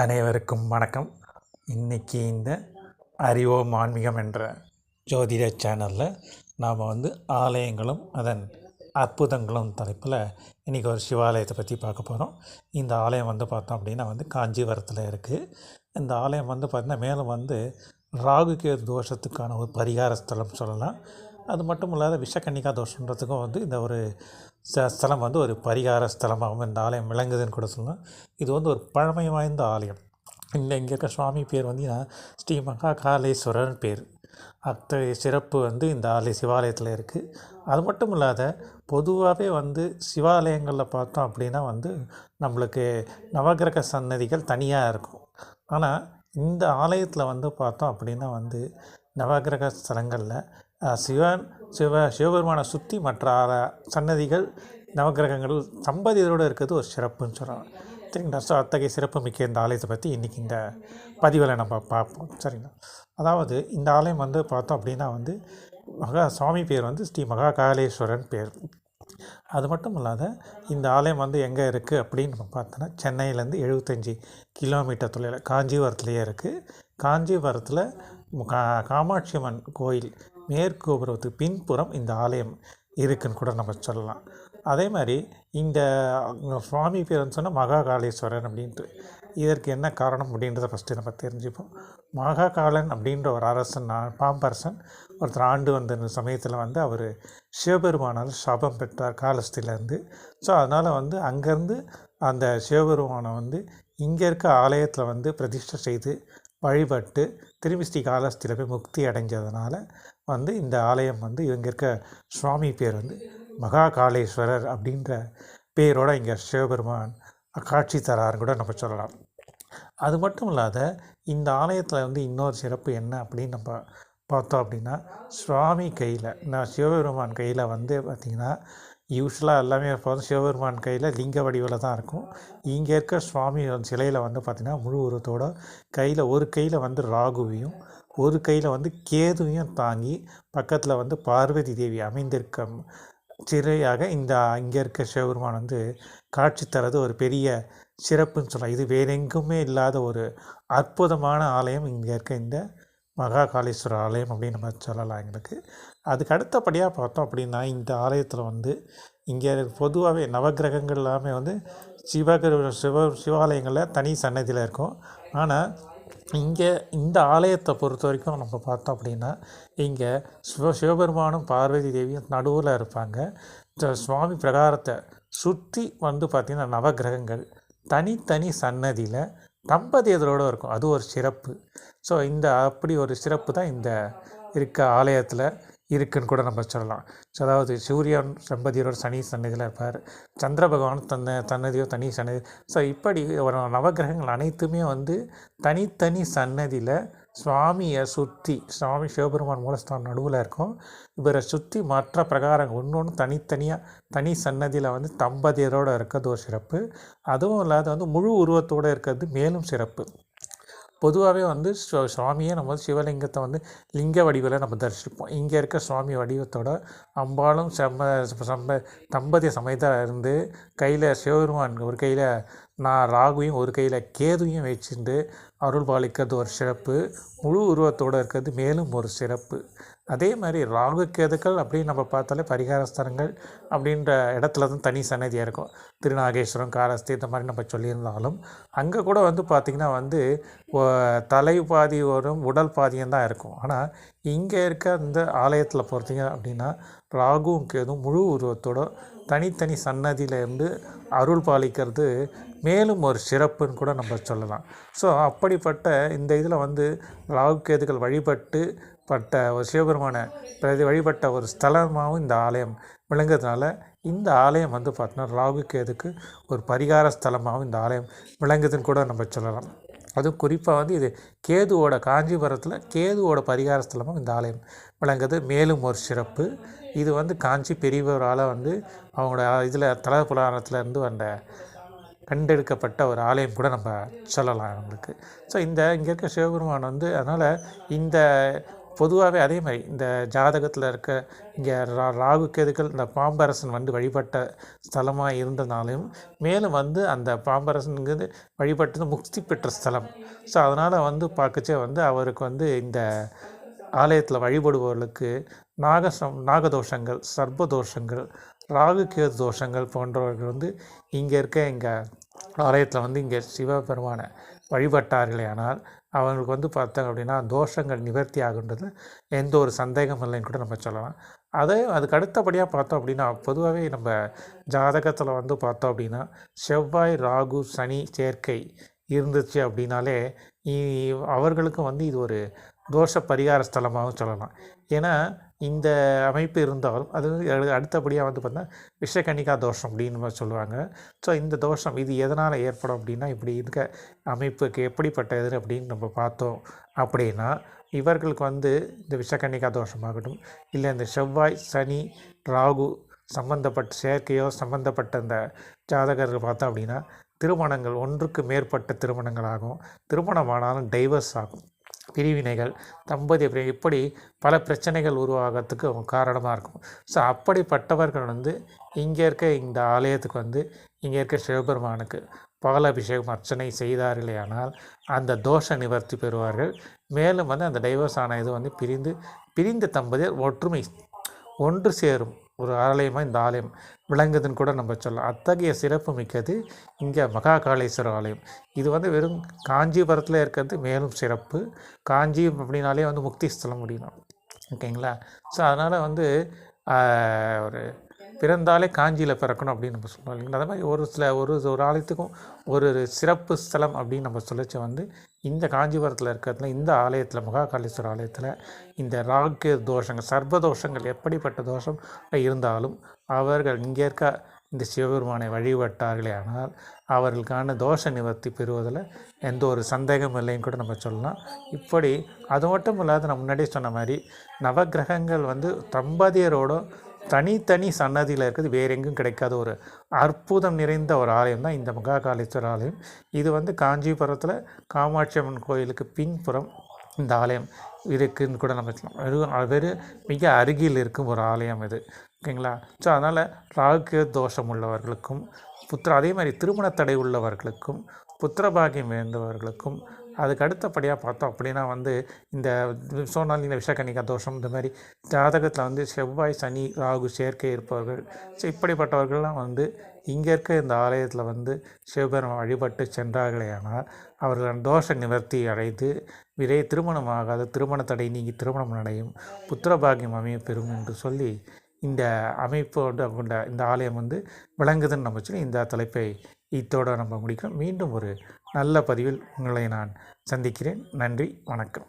அனைவருக்கும் வணக்கம். இன்றைக்கி இந்த அறிவோம் ஆன்மீகம் என்ற ஜோதிட சேனலில் நாம் வந்து ஆலயங்களும் அதன் அற்புதங்களும் தலைப்பில் இன்றைக்கி ஒரு சிவாலயத்தை பற்றி பார்க்க போகிறோம் இந்த ஆலயம் வந்து பார்த்தோம் அப்படின்னா வந்து காஞ்சிபுரத்தில் இருக்குது இந்த ஆலயம் வந்து பார்த்திங்கன்னா மேலே வந்து ராகுகேது தோஷத்துக்கான ஒரு பரிகார ஸ்தலம் சொல்லலாம். அது மட்டும் இல்லாத விஷக்கன்னிகா தோஷன்றதுக்கும் வந்து இந்த ஒரு ச ஸ்தலம் வந்து ஒரு பரிகார ஸ்தலமாகவும் இந்த ஆலயம் விளங்குதுன்னு கூட சொல்லலாம். இது வந்து ஒரு பழமை வாய்ந்த ஆலயம். இந்த இங்கே இருக்க சுவாமி பேர் வந்து ஸ்ரீ மகா காலேஸ்வரர் பேர். அத்தகைய சிறப்பு வந்து இந்த ஆலய சிவாலயத்தில் இருக்குது அது மட்டும் இல்லாத பொதுவாகவே வந்து சிவாலயங்களில் பார்த்தோம் அப்படின்னா வந்து நம்மளுக்கு நவகிரக சன்னதிகள் தனியாக இருக்கும். ஆனால் இந்த ஆலயத்தில் வந்து பார்த்தோம் அப்படின்னா வந்து நவகிரக ஸ்தலங்களில் சிவன் சிவ சிவபெருமானை சுற்றி மற்ற சன்னதிகள் நவகிரகங்கள் சம்பதியரோடு இருக்கிறது ஒரு சிறப்புன்னு சொல்கிறாங்க சரிங்களா? ஸோ அத்தகைய சிறப்பு மிக்க இந்த ஆலயத்தை பற்றி இன்றைக்கி இந்த பதிவில் நம்ம பார்ப்போம். சரிங்களா? அதாவது இந்த ஆலயம் வந்து பார்த்தோம் அப்படின்னா வந்து மகா சுவாமி பேர் வந்து ஸ்ரீ மகா காளேஸ்வரன் பேர். அது மட்டும் இல்லாத இந்த ஆலயம் வந்து எங்கே இருக்குது அப்படின்னு நம்ம பார்த்தோன்னா சென்னையிலேருந்து எழுபத்தஞ்சி கிலோமீட்டர் தொலைவில் காஞ்சிபுரத்துலேயே இருக்குது காஞ்சிபுரத்தில் கா காமாட்சி அம்மன் கோயில் மேற்கோபுரத்துக்கு பின்புறம் இந்த ஆலயம் இருக்குன்னு கூட நம்ம சொல்லலாம். அதே மாதிரி இந்த சுவாமி பேர் சொன்னால் மகா காளேஸ்வரன் அப்படின்ட்டு. இதற்கு என்ன காரணம் அப்படின்றத ஃபஸ்ட்டு நம்ம தெரிஞ்சுப்போம். மகாகாலன் அப்படின்ற ஒரு அரசன் பாம்பரசன் ஒருத்தர் ஆண்டு வந்த சமயத்தில் வந்து அவர் சிவபெருமானால் சாபம் பெற்றார் காலஸ்திலேருந்து. ஸோ அதனால் வந்து அங்கேருந்து அந்த சிவபெருமானை வந்து இங்கே இருக்க ஆலயத்தில் வந்து பிரதிஷ்டை செய்து வழிபட்டு திரும்பி ஸ்ரீ காலஸ்தியில் போய் முக்தி அடைஞ்சதுனால வந்து இந்த ஆலயம் வந்து இவங்க இருக்க சுவாமி பேர் வந்து மகா காளேஸ்வரர் அப்படின்ற பேரோட இங்கே சிவபெருமான் காட்சி தராருன்னு கூட நம்ம சொல்லலாம். அது மட்டும் இல்லாத இந்த ஆலயத்தில் வந்து இன்னொரு சிறப்பு என்ன அப்படின்னு நம்ம பார்த்தோம் அப்படின்னா சுவாமி கையில் நான் சிவபெருமான் கையில் வந்து பார்த்திங்கன்னா யூஸ்வலாக எல்லாமே எப்போதும் சிவபெருமான் கையில் லிங்க வடிவில் தான் இருக்கும். இங்கே இருக்க சுவாமி சிலையில் வந்து பார்த்திங்கன்னா முழு உருவத்தோட கையில் ஒரு கையில் வந்து ராகுவையும் ஒரு கையில் வந்து கேதுவையும் தாங்கி பக்கத்தில் வந்து பார்வதி தேவி அமைந்திருக்க சிறையாக இந்த இங்கே இருக்க சிவபெருமான் வந்து காட்சி தரது ஒரு பெரிய சிறப்புன்னு சொல்லலாம். இது வேறெங்குமே இல்லாத ஒரு அற்புதமான ஆலயம் இங்கே இருக்க இந்த மகா காளீஸ்வரர் ஆலயம் அப்படின்னு நம்ம சொல்லலாம் எங்களுக்கு. அதுக்கு அடுத்தபடியாக பார்த்தோம் அப்படின்னா இந்த ஆலயத்தில் வந்து இங்கே பொதுவாகவே நவக்கிரகங்கள் எல்லாமே வந்து சிவகிர சிவ சிவாலயங்களில் தனி சன்னதியில் இருக்கும். ஆனால் இங்கே இந்த ஆலயத்தை பொறுத்த வரைக்கும் நம்ம பார்த்தோம் அப்படின்னா இங்கே சிவ சிவபெருமானும் பார்வதி தேவியும் நடுவில் இருப்பாங்க. இந்த சுவாமி பிரகாரத்தை சுற்றி வந்து பார்த்திங்கன்னா நவக்கிரகங்கள் தனித்தனி சன்னதியில் தம்பதியர்களோடு இருக்கும். அது ஒரு சிறப்பு. ஸோ இந்த அப்படி ஒரு சிறப்பு தான் இந்த இருக்க ஆலயத்தில் இருக்குன்னு கூட நம்ம சொல்லலாம். ஸோ அதாவது சூரியன் சம்பதியரோட சனி சன்னதியில் இருப்பார். சந்திர பகவான் தன்னை சன்னதியோ தனி சன்னதி ஸோ இப்படி ஒரு நவக்கிரகங்கள் அனைத்துமே வந்து தனித்தனி சன்னதியில் சுவாமியை சுற்றி சுவாமி சிவபெருமான் மூலஸ்தானம் நடுவில் இருக்கும். இவரை சுற்றி மற்ற பிரகாரங்கள் ஒன்று ஒன்று தனித்தனியாக தனி சன்னதியில் வந்து தம்பதியரோடு இருக்கிறது ஒரு சிறப்பு. அதுவும் இல்லாத வந்து முழு உருவத்தோடு இருக்கிறது மேலும் சிறப்பு. பொதுவாகவே வந்து சுவாமியை நம்ம வந்து சிவலிங்கத்தை வந்து லிங்க வடிவில் நம்ம தரிசிப்போம். இங்கே இருக்க சுவாமி வடிவத்தோட அம்பாலும் செம்ம சம்ப தம்பதிய சமயத்தில் இருந்து கையில் சிவபெருமான் ஒரு கையில் நான் ராகுவையும் ஒரு கையில் கேதுவையும் வச்சுட்டு அருள் பாலிக்கிறது ஒரு சிறப்பு. முழு உருவத்தோடு இருக்கிறது மேலும் ஒரு சிறப்பு. அதே மாதிரி ராகு கேதுக்கள் அப்படின்னு நம்ம பார்த்தாலே பரிகார ஸ்தலங்கள் அப்படின்ற இடத்துல தான் தனி சன்னதியாக இருக்கும். திருநாகேஸ்வரம் காரஸ்தி இந்த மாதிரி நம்ம சொல்லியிருந்தாலும் அங்கே கூட வந்து பார்த்திங்கன்னா வந்து தலை பாதி வரும் உடல் பாதியும் தான் இருக்கும். ஆனால் இங்கே இருக்க அந்த ஆலயத்தில் பார்த்தீங்க அப்படின்னா ராகுவும் கேதும் முழு உருவத்தோட தனித்தனி சன்னதியிலேருந்து அருள் பாலிக்கிறது மேலும் ஒரு சிறப்புன்னு கூட நம்ம சொல்லலாம். ஸோ அப்படிப்பட்ட இந்த இதில் வந்து ராகு கேதுகள் வழிபட்டு பட்ட ஒரு சிவபெருமான பிரதி வழிபட்ட ஒரு ஸ்தலமாகவும் இந்த ஆலயம் விளங்குறதுனால இந்த ஆலயம் வந்து பார்த்தோன்னா ராகு கேதுக்கு ஒரு பரிகார ஸ்தலமாகவும் இந்த ஆலயம் விளங்குதுன்னு கூட நம்ம சொல்லலாம். அதுவும் குறிப்பாக வந்து இது கேதுவோட காஞ்சிபுரத்தில் கேதுவோட பரிகார ஸ்தலமும் இந்த ஆலயம் விளங்குது. மேலும் ஒரு சிறப்பு இது வந்து காஞ்சி பெரியவரால் வந்து அவங்களோட இதில் தல புராணத்துலேருந்து வந்த கண்டெடுக்கப்பட்ட ஒரு ஆலயம் கூட நம்ம சொல்லலாம் அவங்களுக்கு. ஸோ இந்த இங்கே இருக்க சிவபெருமான் வந்து அதனால் இந்த பொதுவாகவே அதே மாதிரி இந்த ஜாதகத்தில் இருக்க இங்கே ரா ராகு கேதுக்கள் இந்த பாம்பரசன் வந்து வழிபட்ட ஸ்தலமாக இருந்தனாலையும் மேலும் வந்து அந்த பாம்பரசனுங்கிறது வழிபட்டது முக்தி பெற்ற ஸ்தலம். ஸோ அதனால் வந்து பார்க்கச்சே வந்து அவருக்கு வந்து இந்த ஆலயத்தில் வழிபடுபவர்களுக்கு நாகசம் நாகதோஷங்கள் சர்ப்பதோஷங்கள் ராகு கேது தோஷங்கள் போன்றவர்கள் வந்து இங்கே இருக்க எங்கள் ஆலயத்தில் வந்து இங்கே சிவபெருமானை வழிபட்டார்களே ஆனால் அவங்களுக்கு வந்து பார்த்தாங்க அப்படின்னா தோஷங்கள் நிவர்த்தி ஆகுன்றது. எந்த ஒரு சந்தேகம் இல்லைன்னு கூட நம்ம சொல்லலாம். அதே அதுக்கு அடுத்தபடியாக பார்த்தோம் அப்படின்னா பொதுவாகவே நம்ம ஜாதகத்தில் வந்து பார்த்தோம் அப்படின்னா செவ்வாய் ராகு சனி சேர்க்கை இருந்துச்சு அப்படின்னாலே அவர்களுக்கும் வந்து இது ஒரு தோஷ பரிகார ஸ்தலமாகவும் சொல்லலாம். ஏன்னா இந்த அமைப்பு இருந்தாலும் அது அடுத்தபடியாக வந்து பார்த்தா விஷக்கன்னிகா தோஷம் அப்படின்னு சொல்லுவாங்க. ஸோ இந்த தோஷம் இது எதனால் ஏற்படும் அப்படின்னா இப்படி இருக்க அமைப்புக்கு எப்படிப்பட்ட எப்படிப்பட்டது அப்படின்னு நம்ம பார்த்தோம் அப்படின்னா இவர்களுக்கு வந்து இந்த விஷக்கன்னிகா தோஷமாகட்டும் இல்லை இந்த செவ்வாய் சனி ராகு சம்பந்தப்பட்ட செயற்கையோ சம்பந்தப்பட்ட இந்த ஜாதகர்கள் பார்த்தோம் அப்படின்னா திருமணங்கள் ஒன்றுக்கு மேற்பட்ட திருமணங்கள் ஆகும் திருமணமானாலும் டைவர்ஸ் ஆகும். பிரிவினைகள் தம்பதி இப்படி பல பிரச்சனைகள் உருவாகிறதுக்கு காரணமாக இருக்கும். ஸோ அப்படிப்பட்டவர்கள் வந்து இங்கே இருக்க இந்த ஆலயத்துக்கு வந்து இங்கே இருக்க சிவபெருமானுக்கு பாலாபிஷேகம் அர்ச்சனை செய்தார்களேயானால் அந்த தோஷ நிவர்த்தி பெறுவார்கள். மேலும் வந்து அந்த டைவர்ஸ் ஆன இது வந்து பிரிந்து பிரிந்த தம்பதியர் ஒற்றுமை ஒன்று சேரும். ஒரு ஆலயமாக இந்த ஆலயம் விளங்குதுன்னு கூட நம்ம சொல்லலாம். அத்தகைய சிறப்பு மிக்கது இங்கே மகாகாளேஸ்வரர் ஆலயம். இது வந்து வெறும் காஞ்சிபுரத்தில் இருக்கிறது மேலும் சிறப்பு. காஞ்சி அப்படின்னாலே வந்து முக்தி ஸ்தலம் அப்படின்னா. ஓகேங்களா? ஸோ அதனால் வந்து ஒரு பிறந்தாலே காஞ்சியில் பிறக்கணும் அப்படின்னு நம்ம சொல்லுவோம் இல்லைங்களா? அது மாதிரி ஒரு சில ஒரு ஒரு ஆலயத்துக்கும் ஒரு ஒரு சிறப்பு ஸ்தலம் அப்படின்னு நம்ம சொல்லிச்சு வந்து இந்த காஞ்சிபுரத்தில் இருக்கிறதுல இந்த ஆலயத்தில் மகாகாளீஸ்வரர் ஆலயத்தில் இந்த ராகு தோஷங்கள் சர்வ தோஷங்கள் எப்படிப்பட்ட தோஷம் இருந்தாலும் அவர்கள் இங்கே இருக்க இந்த சிவபெருமானை வழிபட்டார்களே ஆனால் அவர்களுக்கான தோஷ நிவர்த்தி பெறுவதில் எந்த ஒரு சந்தேகம் இல்லைன்னு கூட நம்ம சொல்லலாம். இப்படி அது மட்டும் இல்லாத நான் முன்னாடியே சொன்ன மாதிரி நவக்கிரகங்கள் வந்து தம்பதியரோடும் தனித்தனி சன்னதியில் இருக்குது. வேற எங்கும் கிடைக்காத ஒரு அற்புதம் நிறைந்த ஒரு ஆலயம் தான் இந்த மகாகாலேஸ்வரர் ஆலயம். இது வந்து காஞ்சிபுரத்தில் காமாட்சி அம்மன் கோயிலுக்கு பின்புறம் இந்த ஆலயம் இருக்குன்னு கூட நம்ம சொல்லலாம். வெறும் வெறும் மிக அருகில் இருக்கும் ஒரு ஆலயம் இது. ஓகேங்களா? ஸோ அதனால் ராகு தோஷம் உள்ளவர்களுக்கும் புத்திர அதே மாதிரி திருமண தடை உள்ளவர்களுக்கும் புத்திரபாகியம் வேண்டவர்களுக்கும் அதுக்கு அடுத்தபடியாக பார்த்தோம் அப்படின்னா வந்து இந்த சொன்னால் இந்த விஷக்கன்னிகா தோஷம் இந்த மாதிரி ஜாதகத்தில் வந்து செவ்வாய் சனி ராகு சேர்க்கை இருப்பவர்கள். ஸோ இப்படிப்பட்டவர்கள்லாம் வந்து இங்கே இருக்க இந்த ஆலயத்தில் வந்து சிவபெருமான் வழிபட்டு சென்றார்களே ஆனால் அவர்கள் தோஷ நிவர்த்தி அடைந்து விரை திருமணமாகாத திருமண தடை நீங்கி திருமணம் அடையும் புத்திரபாகியம் அமைய பெறும் என்று சொல்லி இந்த அமைப்பு கொண்ட இந்த ஆலயம் வந்து விளங்குதுன்னு நம்ம சொல்லி இந்த தலைப்பை இத்தோடு நம்ம முடிக்கிறோம் மீண்டும் ஒரு நல்ல பதிவில் உங்களை நான் சந்திக்கிறேன். நன்றி வணக்கம்.